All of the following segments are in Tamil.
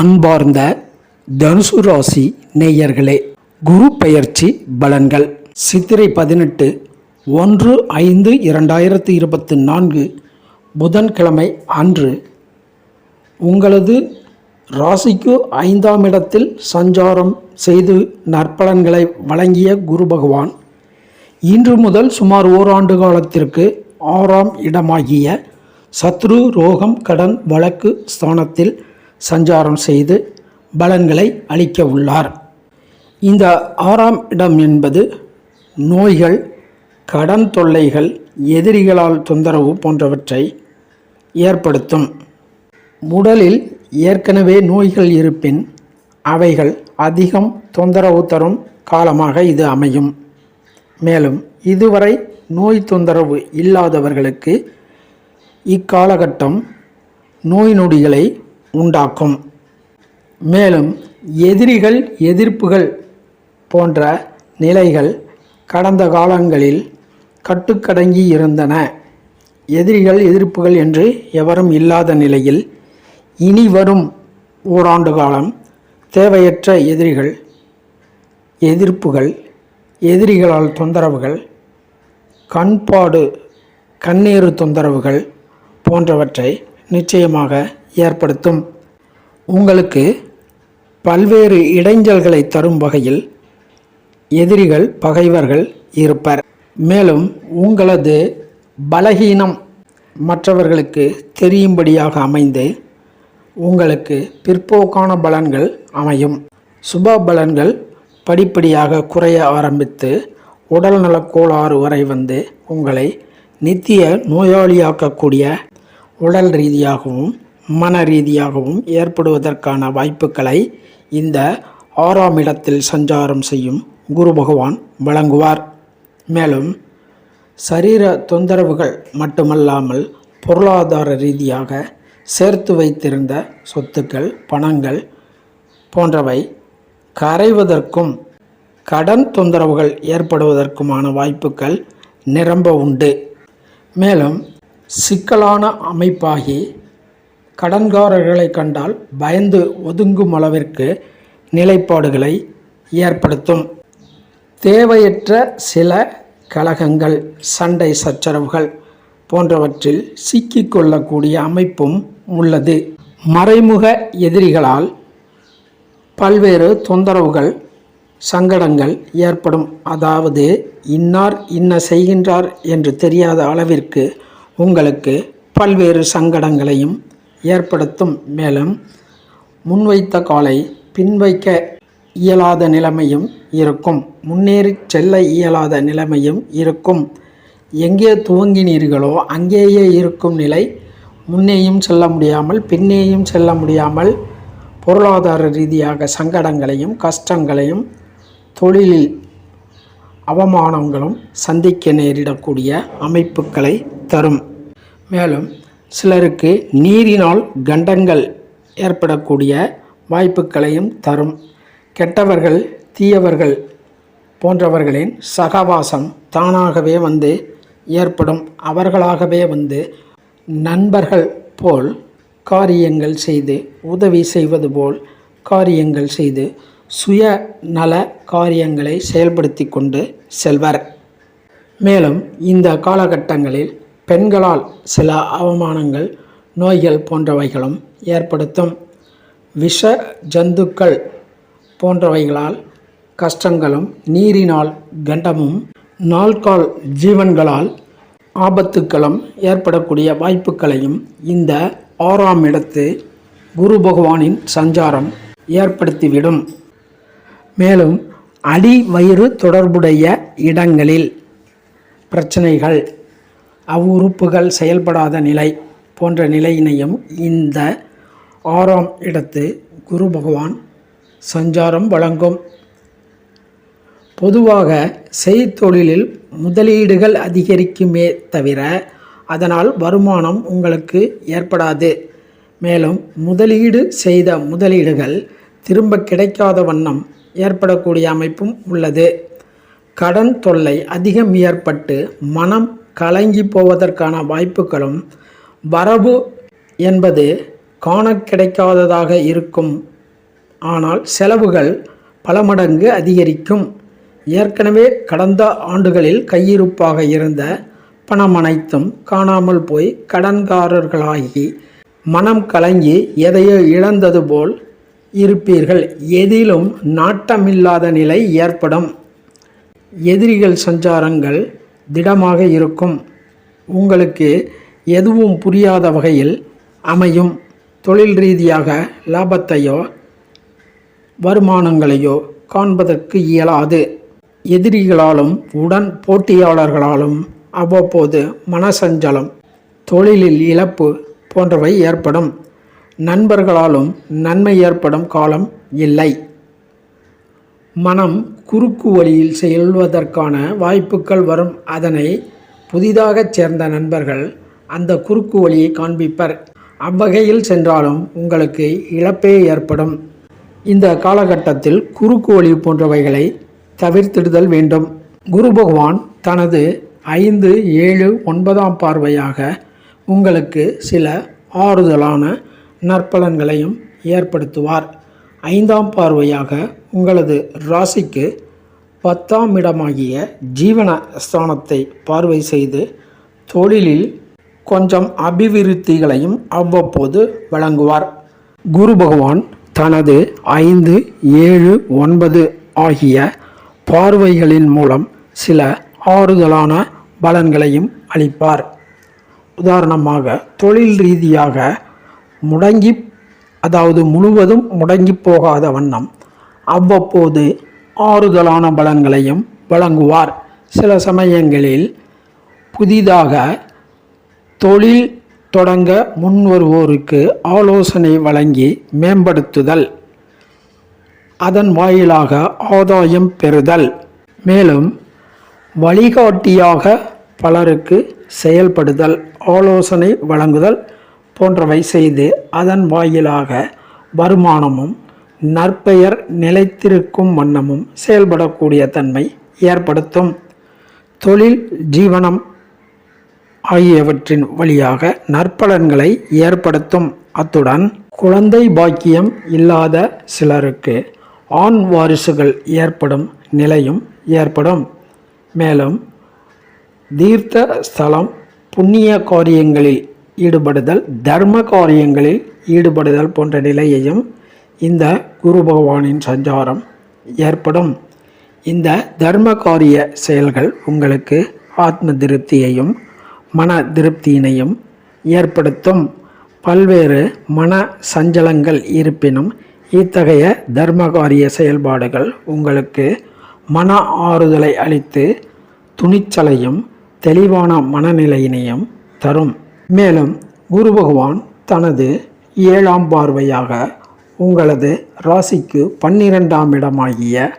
அன்பார்ந்த தனுசு ராசி நேயர்களே குரு பெயர்ச்சி பலன்கள். சித்திரை பதினெட்டு ஒன்று ஐந்து இரண்டாயிரத்தி இருபத்தி நான்கு புதன்கிழமை அன்று உங்களது ராசிக்கு ஐந்தாம் இடத்தில் சஞ்சாரம் செய்து நற்பலன்களை வழங்கிய குரு பகவான். இன்று முதல் சுமார் ஓராண்டு காலத்திற்கு ஆறாம் இடமாகிய சத்ரு ரோகம் கடன் வழக்கு ஸ்தானத்தில் சஞ்சாரம் செய்து பலன்களை அளிக்க உள்ளார். இந்த ஆறாம் இடம் என்பது நோய்கள் கடன் தொல்லைகள் எதிரிகளால் தொந்தரவு போன்றவற்றை ஏற்படுத்தும். உடலில் ஏற்கனவே நோய்கள் இருப்பின் அவைகள் அதிகம் தொந்தரவு தரும் காலமாக இது அமையும். மேலும் இதுவரை நோய் தொந்தரவு இல்லாதவர்களுக்கு இக்காலகட்டம் நோய் நொடிகளை உண்டாக்கும். மேலும் எதிரிகள் எதிர்ப்புகள் போன்ற நிலைகள் கடந்த காலங்களில் கட்டுக்கடங்கி இருந்தன. எதிரிகள் எதிர்ப்புகள் என்று எவரும் இல்லாத நிலையில் இனி வரும் ஓராண்டு காலம் தேவையற்ற எதிரிகள் எதிர்ப்புகள் எதிரிகளால் தொந்தரவுகள் கண்பாடு கண்ணீர் தொந்தரவுகள் போன்றவற்றை நிச்சயமாக ஏற்படுத்தும். உங்களுக்கு பல்வேறு இடைஞ்சல்களை தரும் வகையில் எதிரிகள் பகைவர்கள் இருப்பர். மேலும் உங்களது பலகீனம் மற்றவர்களுக்கு தெரியும்படியாக அமைந்து உங்களுக்கு பிற்போக்கான பலன்கள் அமையும். சுப பலன்கள் படிப்படியாக குறைய ஆரம்பித்து உடல்நலக் கோளாறு வரை வந்து உங்களை நித்திய நோயாளியாக்கக்கூடிய உடல் ரீதியாகவும் மன ரீதியாகவும் ஏற்படுவதற்கான வாய்ப்புகளை இந்த ஆறாம் இடத்தில் சஞ்சாரம் செய்யும் குரு பகவான் வழங்குவார். மேலும் சரீர தொந்தரவுகள் மட்டுமல்லாமல் பொருளாதார ரீதியாக சேர்த்து வைத்திருந்த சொத்துக்கள் பணங்கள் போன்றவை கரைவதற்கும் கடன் தொந்தரவுகள் ஏற்படுவதற்குமான வாய்ப்புகள் நிரம்ப உண்டு. மேலும் சிக்கலான அமைப்பாகி கடன்காரர்களை கண்டால் பயந்து ஒதுங்கும் அளவிற்கு நிலைப்பாடுகளை ஏற்படுத்தும். தேவையற்ற சில கலகங்கள் சண்டை சச்சரவுகள் போன்றவற்றில் சிக்கிக்கொள்ளக்கூடிய அமைப்பும் உள்ளது. மறைமுக எதிரிகளால் பல்வேறு தொந்தரவுகள் சங்கடங்கள் ஏற்படும். அதாவது இன்னார் இன்ன செய்கின்றார் என்று தெரியாத அளவிற்கு உங்களுக்கு பல்வேறு சங்கடங்களையும் ஏற்படுத்தும் மேலும் முன்வைத்த காலை பின்வைக்க இயலாத நிலைமையும் இருக்கும். முன்னேறி செல்ல இயலாத நிலைமையும் இருக்கும். எங்கே துவங்கினீர்களோ அங்கேயே இருக்கும் நிலை. முன்னேயும் செல்ல முடியாமல் பின்னேயும் செல்ல முடியாமல் பொருளாதார ரீதியாக சங்கடங்களையும் கஷ்டங்களையும் தொழிலில் அவமானங்களும் சந்திக்க நேரிடக்கூடிய அமைப்புகளை தரும். மேலும் சிலருக்கு நீரினால் கண்டங்கள் ஏற்படக்கூடிய வாய்ப்புகளையும் தரும். கெட்டவர்கள் தீயவர்கள் போன்றவர்களின் சகவாசம் தானாகவே வந்து ஏற்படும். அவர்களாகவே வந்து நண்பர்கள் போல் காரியங்கள் செய்து உதவி செய்வது போல் காரியங்கள் செய்து சுய நல காரியங்களை செயல்படுத்தி கொண்டு செல்வர். மேலும் இந்த காலகட்டங்களில் பெண்களால் சில அவமானங்கள் நோய்கள் போன்றவைகளும் ஏற்படுத்தும். விஷ ஜந்துக்கள் போன்றவைகளால் கஷ்டங்களும் நீரினால் கண்டமும் நாள்கால் ஜீவன்களால் ஆபத்துக்களும் ஏற்படக்கூடிய வாய்ப்புகளையும் இந்த ஆறாம் இடத்து குரு பகவானின் சஞ்சாரம் ஏற்படுத்திவிடும். மேலும் அடி வயிறு தொடர்புடைய இடங்களில் பிரச்சனைகள் அவ்வுறுப்புகள் செயல்படாத நிலை போன்ற நிலையினையும் இந்த ஆறாம் இடத்து குரு பகவான் சஞ்சாரம் வழங்கும். பொதுவாக செய்தொழிலில் முதலீடுகள் அதிகரிக்குமே தவிர அதனால் வருமானம் உங்களுக்கு ஏற்படாது. மேலும் முதலீடு செய்த முதலீடுகள் திரும்ப கிடைக்காத வண்ணம் ஏற்படக்கூடிய அமைப்பும் உள்ளது. கடன் தொல்லை அதிகம் ஏற்பட்டு மனம் கலங்கி போவதற்கான வாய்ப்புகளும் வரவு என்பது காண கிடைக்காததாக இருக்கும். ஆனால் செலவுகள் பல மடங்கு அதிகரிக்கும். ஏற்கனவே கடந்த ஆண்டுகளில் கையிருப்பாக இருந்த பணம் அனைத்தும் காணாமல் போய் கடன்காரர்களாகி மனம் கலங்கி எதையோ இழந்தது போல் இருப்பீர்கள். எதிலும் நாட்டமில்லாத நிலை ஏற்படும். எதிரிகள் சஞ்சாரங்கள் திடமாக இருக்கும். உங்களுக்கு எதுவும் புரியாத வகையில் அமையும். தொழில் ரீதியாக லாபத்தையோ வருமானங்களையோ காண்பதற்கு இயலாது. எதிரிகளாலும் உடன் போட்டியாளர்களாலும் அவ்வப்போது மனசஞ்சலம் தொழிலில் இழப்பு போன்றவை ஏற்படும். நண்பர்களாலும் நன்மை ஏற்படும் காலம் இல்லை. மனம் குறுக்கு வழியில் செல்வதற்கான வாய்ப்புகள் வரும். அதனை புதிதாகச் சேர்ந்த நண்பர்கள் அந்த குறுக்கு வழியை காண்பிப்பர். அவ்வகையில் சென்றாலும் உங்களுக்கு இழப்பே ஏற்படும். இந்த காலகட்டத்தில் குறுக்கு வழி போன்றவைகளை தவிர்த்திடுதல் வேண்டும். குரு பகவான் தனது ஐந்து ஏழு ஒன்பதாம் பார்வையாக உங்களுக்கு சில ஆறுதலான நற்பலன்களையும் ஏற்படுத்துவார். ஐந்தாம் பார்வையாக உங்களது ராசிக்கு பத்தாம் இடமாகிய ஜீவன ஸ்தானத்தை பார்வை செய்து தொழிலில் கொஞ்சம் அபிவிருத்திகளையும் அவ்வப்போது வழங்குவார். குரு பகவான் தனது ஐந்து ஏழு ஒன்பது ஆகிய பார்வைகளின் மூலம் சில ஆறுதலான பலன்களையும் அளிப்பார். உதாரணமாக தொழில் ரீதியாக முடங்கி அதாவது முழுவதும் முடங்கி போகாத வண்ணம். அவ்வப்போது ஆறுதலான பலன்களையும் வழங்குவார். சில சமயங்களில் புதிதாக தொழில் தொடங்க முன்வருவோருக்கு ஆலோசனை வழங்கி மேம்படுத்துதல். அதன் வாயிலாக ஆதாயம் பெறுதல். மேலும் வழிகாட்டியாக பலருக்கு செயல்படுதல் ஆலோசனை வழங்குதல் போன்றவை செய்து அதன் வாயிலாக வருமானமும் நற்பெயர் நிலைத்திருக்கும் வண்ணமும் செயல்படக்கூடிய தன்மை ஏற்படுத்தும். தொழில் ஜீவனம் ஆகியவற்றின் வழியாக நற்பலன்களை ஏற்படுத்தும். அத்துடன் குழந்தை பாக்கியம் இல்லாத சிலருக்கு ஆண் வாரிசுகள் ஏற்படும் நிலையும் ஏற்படும். மேலும் தீர்த்த ஸ்தலம் புண்ணிய காரியங்களில் ஈடுபடுதல் தர்ம காரியங்களில் ஈடுபடுதல் போன்ற நிலையையும் இந்த குரு பகவானின் சஞ்சாரம் ஏற்படும். இந்த தர்ம காரிய செயல்கள் உங்களுக்கு ஆத்ம திருப்தியையும் மன திருப்தியினையும் ஏற்படுத்தும். பல்வேறு மன சஞ்சலங்கள் இருப்பினும் இத்தகைய தர்மகாரிய செயல்பாடுகள் உங்களுக்கு மன ஆறுதலை அளித்து துணிச்சலையும் தெளிவான மனநிலையினையும் தரும். மேலும் குரு பகவான் தனது ஏழாம் பார்வையாக உங்களது ராசிக்கு பன்னிரெண்டாம் இடமாகிய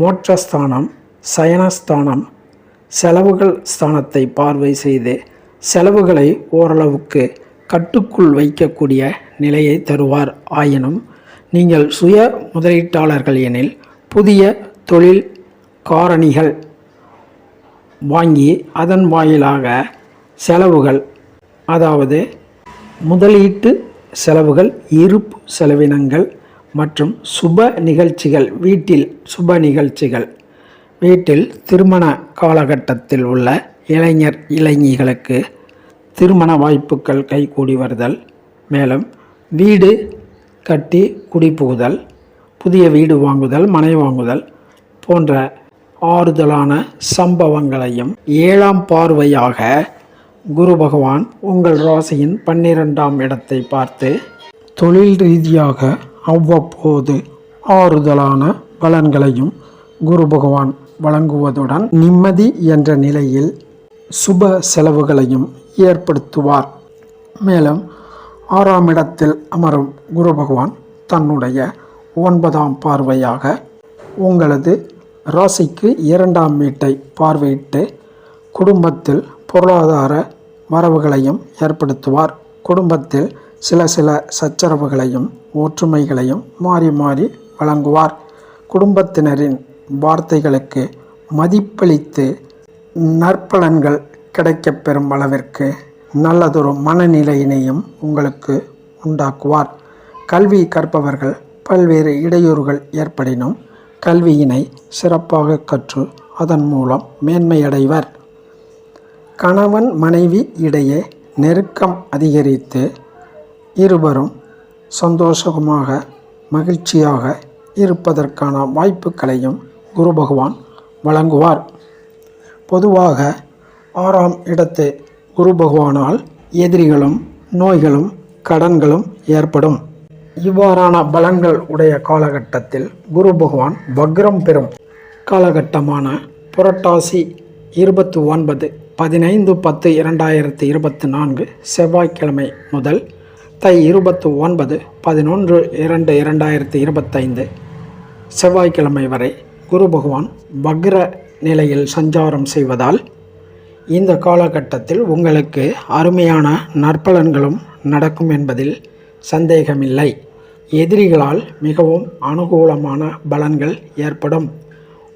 மோட்சஸ்தானம் சயனஸ்தானம் செலவுகள் ஸ்தானத்தை பார்வை செய்து செலவுகளை ஓரளவுக்கு கட்டுக்குள் வைக்கக்கூடிய நிலையை தருவார். ஆயினும் நீங்கள் சுய முதலீட்டாளர்கள் எனில் புதிய தொழில் காரணிகள் வாங்கி அதன் வாயிலாக செலவுகள் அதாவது முதலீட்டு செலவுகள் இருப்பு செலவினங்கள் மற்றும் சுப நிகழ்ச்சிகள் வீட்டில் சுப நிகழ்ச்சிகள். வீட்டில் திருமண காலகட்டத்தில் உள்ள இளைஞர் இளைஞிகளுக்கு திருமண வாய்ப்புகள் கைகூடி வருதல். மேலும் வீடு கட்டி குடிபுகுதல் புதிய வீடு வாங்குதல் மனை வாங்குதல் போன்ற ஆறுதலான சம்பவங்களையும் ஏழாம் பார்வையாக குரு பகவான் உங்கள் ராசியின் பன்னிரெண்டாம் இடத்தை பார்த்து தொழில் ரீதியாக அவ்வப்போது ஆறுதலான பலன்களையும் குரு பகவான் வழங்குவதுடன் நிம்மதி என்ற நிலையில் சுப செலவுகளையும் ஏற்படுத்துவார். மேலும் ஆறாம் இடத்தில் அமரும் குரு பகவான் தன்னுடைய ஒன்பதாம் பார்வையாக உங்களது ராசிக்கு இரண்டாம் வீட்டை பார்வையிட்டு குடும்பத்தில் பொருளாதார வரவுகளையும் ஏற்படுத்துவார். குடும்பத்தில் சில சில சச்சரவுகளையும் ஒற்றுமைகளையும் மாறி மாறி வழங்குவார். குடும்பத்தினரின் வார்த்தைகளுக்கு மதிப்பளித்து நற்பலன்கள் கிடைக்கப்பெறும் அளவிற்கு நல்லதொரு மனநிலையினையும் உங்களுக்கு உண்டாக்குவார். கல்வி கற்பவர்கள் பல்வேறு இடையூறுகள் ஏற்படினும் கல்வியினை சிறப்பாக கற்று அதன் மூலம் மேன்மையடைவர். கணவன் மனைவி இடையே நெருக்கம் அதிகரித்து இருவரும் சந்தோஷமாக மகிழ்ச்சியாக இருப்பதற்கான வாய்ப்புகளையும் குரு பகவான் வழங்குவார். பொதுவாக ஆறாம் இடத்து குரு பகவானால் எதிரிகளும் நோய்களும் கடன்களும் ஏற்படும். இவ்வாறான பலன்கள் உடைய காலகட்டத்தில் குரு பகவான் வக்ரம் பெறும். காலகட்டமான புரட்டாசி இருபத்தி ஒன்பது பதினைந்து பத்து இரண்டாயிரத்தி இருபத்தி நான்கு செவ்வாய்க்கிழமை முதல் தை இருபத்தி ஒன்பது பதினொன்று இரண்டு இரண்டாயிரத்தி இருபத்தைந்து செவ்வாய்க்கிழமை வரை குரு பகவான் வக்ர நிலையில் சஞ்சாரம் செய்வதால் இந்த காலகட்டத்தில் உங்களுக்கு அருமையான நற்பலன்களும் நடக்கும் என்பதில் சந்தேகமில்லை. எதிரிகளால் மிகவும் அனுகூலமான பலன்கள் ஏற்படும்.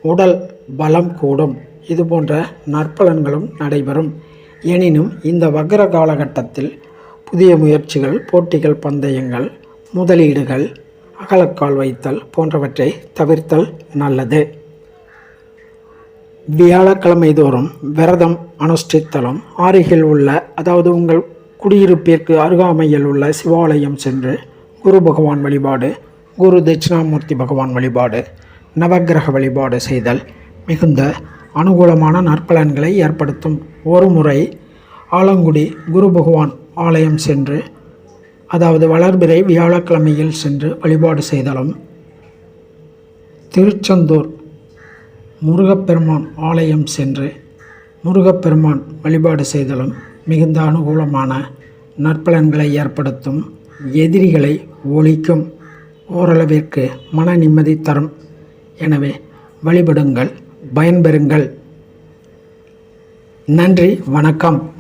உடல் பலம் கூடும். இது போன்ற நற்பலன்களும் நடைபெறும். எனினும் இந்த வக்ர காலகட்டத்தில் புதிய முயற்சிகள் போட்டிகள் பந்தயங்கள் முதலீடுகள் அகலக்கால் வைத்தல் போன்றவற்றை தவிர்த்தல் நல்லது. வியாழக்கிழமை தோறும் விரதம் அனுஷ்டித்தலும் அருகில் உள்ள அதாவது உங்கள் குடியிருப்பிற்கு அருகாமையில் உள்ள சிவாலயம் சென்று குரு பகவான் வழிபாடு குரு தட்சிணாமூர்த்தி பகவான் வழிபாடு நவக்கிரக வழிபாடு செய்தல் மிகுந்த அனுகூலமான நற்பலன்களை ஏற்படுத்தும். ஒரு முறை ஆலங்குடி குரு பகவான் ஆலயம் சென்று அதாவது வளர்பிறை வியாழக்கிழமையில் சென்று வழிபாடு செய்தலும் திருச்செந்தூர் முருகப்பெருமான் ஆலயம் சென்று முருகப்பெருமான் வழிபாடு செய்தலும் மிகுந்த அனுகூலமான நற்பலன்களை ஏற்படுத்தும் எதிரிகளை ஒழிக்கும் ஓரளவிற்கு மன நிம்மதி தரும். எனவே வழிபடுங்கள். பயன்பெறுங்கள். நன்றி வணக்கம்.